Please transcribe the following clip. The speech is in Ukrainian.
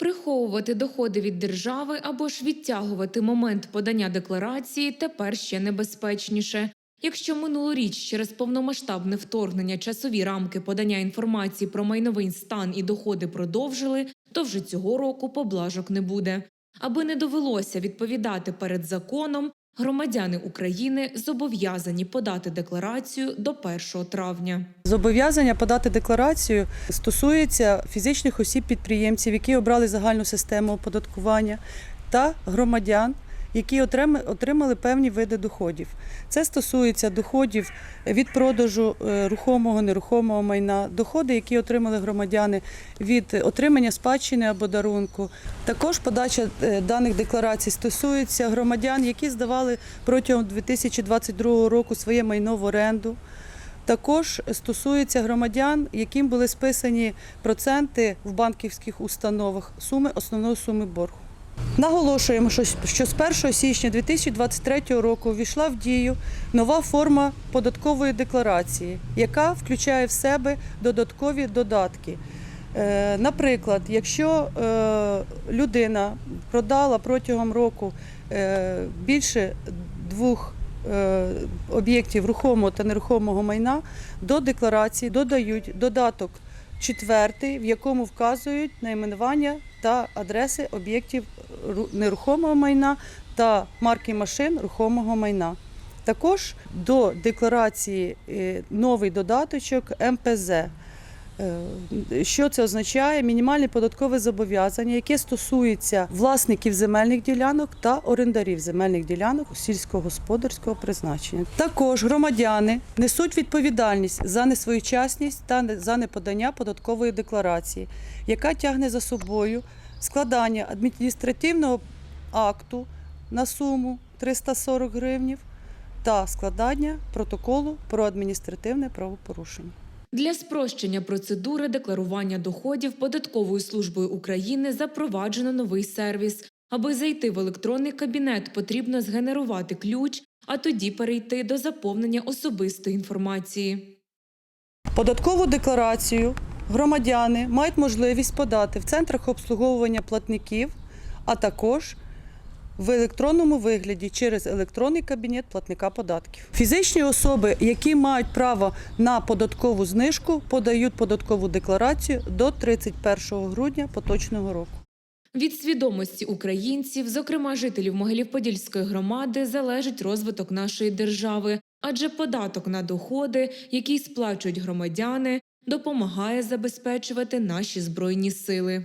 Приховувати доходи від держави або ж відтягувати момент подання декларації тепер ще небезпечніше. Якщо минулоріч через повномасштабне вторгнення часові рамки подання інформації про майновий стан і доходи продовжили, то вже цього року поблажок не буде. Аби не довелося відповідати перед законом, громадяни України зобов'язані подати декларацію до 1 травня. Зобов'язання подати декларацію стосується фізичних осіб-підприємців, які обрали загальну систему оподаткування, та громадян, які отримали певні види доходів. Це стосується доходів від продажу е, рухомого, нерухомого майна, доходи, які отримали громадяни від отримання спадщини або дарунку. Також подача е, даних декларацій стосується громадян, які здавали протягом 2022 року своє майно в оренду. Також стосується громадян, яким були списані проценти в банківських установах суми основної суми боргу. Наголошуємо, що з 1 січня 2023 року ввійшла в дію нова форма податкової декларації, яка включає в себе додаткові додатки. Е, Наприклад, якщо е, людина продала протягом року е, більше двох об'єктів рухомого та нерухомого майна, до декларації додають додаток четвертий, в якому вказують найменування та адреси об'єктів нерухомого майна та марки машин рухомого майна. Також до декларації е, новий додаточок МПЗ. Е, Що це означає? Мінімальне податкове зобов'язання, яке стосується власників земельних ділянок та орендарів земельних ділянок сільськогосподарського призначення. Також громадяни несуть відповідальність за несвоєчасність та за неподання податкової декларації, яка тягне за собою складання адміністративного акту на суму 340 гривнів та складання протоколу про адміністративне правопорушення. Для спрощення процедури декларування доходів податковою службою України запроваджено новий сервіс. Аби зайти в електронний кабінет, потрібно згенерувати ключ, а тоді перейти до заповнення особистої інформації. Податкову декларацію громадяни мають можливість подати в центрах обслуговування платників, а також в електронному вигляді через електронний кабінет платника податків. Фізичні особи, які мають право на податкову знижку, подають податкову декларацію до 31 грудня поточного року. Від свідомості українців, зокрема жителів Могилів-Подільської громади, залежить розвиток нашої держави, адже податок на доходи, який сплачують громадяни, допомагає забезпечувати наші збройні сили.